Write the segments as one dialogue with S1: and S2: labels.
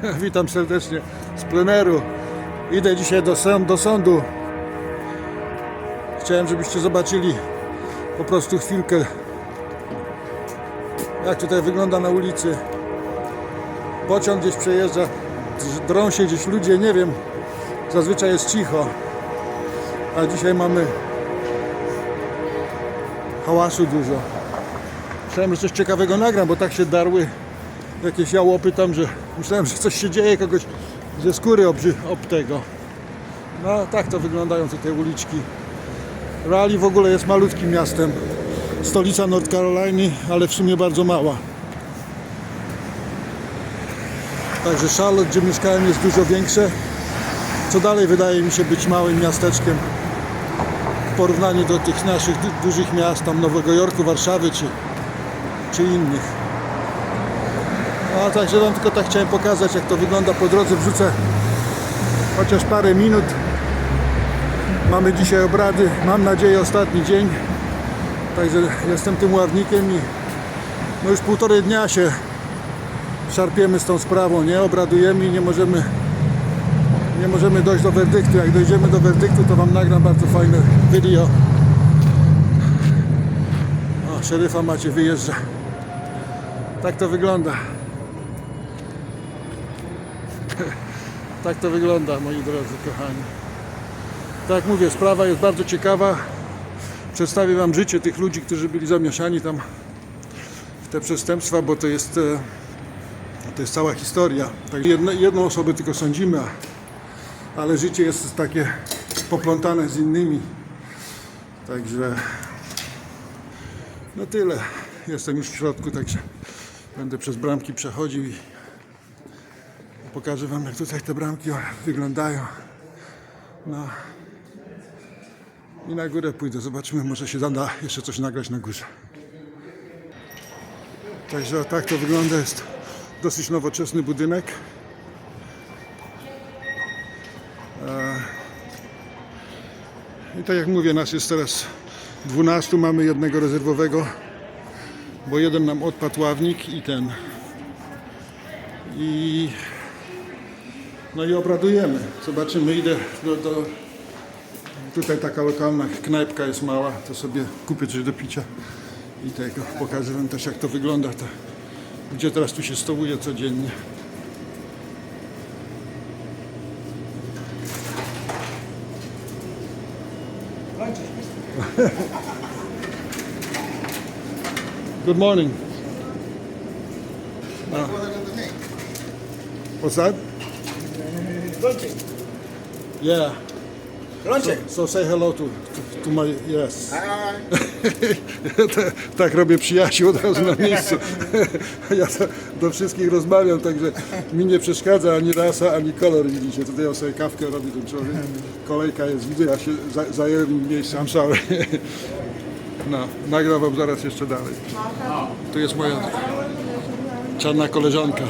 S1: Witam serdecznie z pleneru. Idę dzisiaj do, do sądu. Chciałem, żebyście zobaczyli po prostu chwilkę, jak tutaj wygląda na ulicy. Pociąg gdzieś przejeżdża, drą się gdzieś ludzie, nie wiem. Zazwyczaj jest cicho, a dzisiaj mamy hałasu dużo. Myślałem, że coś ciekawego nagram, bo tak się darły jakieś jałopy tam, że myślałem, że coś się dzieje, kogoś ze skóry obrzy, ob tego. No tak to wyglądają tutaj uliczki. Raleigh w ogóle jest malutkim miastem. Stolica North Caroliny, ale w sumie bardzo mała. Także Charlotte, gdzie mieszkałem, jest dużo większe. Co dalej wydaje mi się być małym miasteczkiem w porównaniu do tych naszych du- dużych miast, tam Nowego Jorku, Warszawy czy, czy innych. No także wam tylko tak chciałem pokazać jak to wygląda po drodze. Wrzucę chociaż parę minut. Mamy dzisiaj obrady, mam nadzieję ostatni dzień. Także jestem tym ławnikiem i no już półtorej dnia się szarpiemy z tą sprawą, nie? Obradujemy i nie możemy nie możemy dojść do werdyktu. Jak dojdziemy do werdyktu, to wam nagram bardzo fajne video. O, szeryfa macie wyjeżdża. Tak to wygląda. Tak to wygląda, moi drodzy, kochani. Tak jak mówię, sprawa jest bardzo ciekawa. Przedstawię Wam życie tych ludzi, którzy byli zamieszani tam w te przestępstwa, bo to jest, e, to jest cała historia. Tak, jedno, jedną osobę tylko sądzimy, ale życie jest takie poplątane z innymi. Także no tyle. Jestem już w środku, także będę przez bramki przechodził i pokażę Wam, jak tutaj te bramki wyglądają. No. I na górę pójdę, zobaczymy, może się da jeszcze coś nagrać na górze. Także tak to wygląda, jest dosyć nowoczesny budynek. E, I tak jak mówię, nas jest teraz 12, mamy jednego rezerwowego, bo jeden nam odpadł ławnik i ten. I no i obradujemy. Zobaczymy, idę do, do tutaj taka lokalna knajpka jest mała, to sobie kupię coś do picia i tego pokażę wam też jak to wygląda, to, gdzie teraz tu się stołuje codziennie. Good morning. What's that?
S2: Lunching.
S1: Yeah.
S2: Lunching.
S1: So say hello to, to, to my yes. Tak robię przyjaciół od razu na miejscu. Ja to, do wszystkich rozmawiam, także mi nie przeszkadza ani rasa, ani kolor. Widzicie, tutaj on sobie kawkę robi ten człowiek. Kolejka jest, widzę, ja się za, zajęłem miejsce, I'm sorry. No, nagram wam zaraz jeszcze dalej. Tu jest moja czarna koleżanka.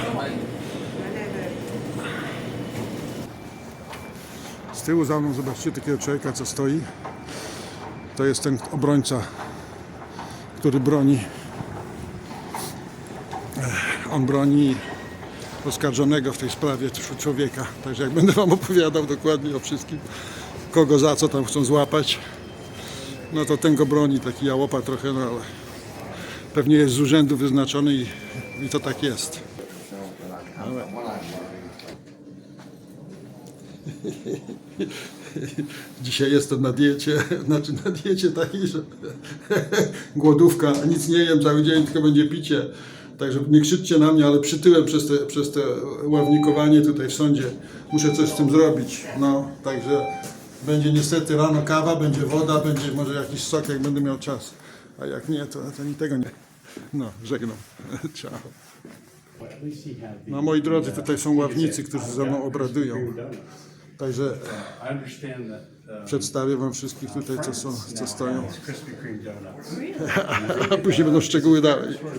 S1: Z tyłu za mną zobaczcie takiego człowieka, co stoi. To jest ten obrońca który broni. On broni oskarżonego w tej sprawie cz- człowieka. Także jak będę Wam opowiadał dokładnie o wszystkim, kogo za co tam chcą złapać, no to ten go broni, taki jałopa trochę, no ale pewnie jest z urzędu wyznaczony i, i to tak jest. Dzisiaj jestem na diecie, znaczy na diecie takiej, że głodówka, nic nie jem cały dzień, tylko będzie picie. Także nie krzyczcie na mnie, ale przytyłem przez te, przez te ławnikowanie tutaj w sądzie. Muszę coś z tym zrobić. No, także będzie niestety rano kawa, będzie woda, będzie może jakiś sok, jak będę miał czas. A jak nie, to, to ni tego nie. No, żegnam. Ciao. No moi drodzy, tutaj są ławnicy, którzy ze mną obradują. Także
S3: uh,
S1: przedstawię wam wszystkich tutaj, co są, co stoją. A później będą szczegóły dalej.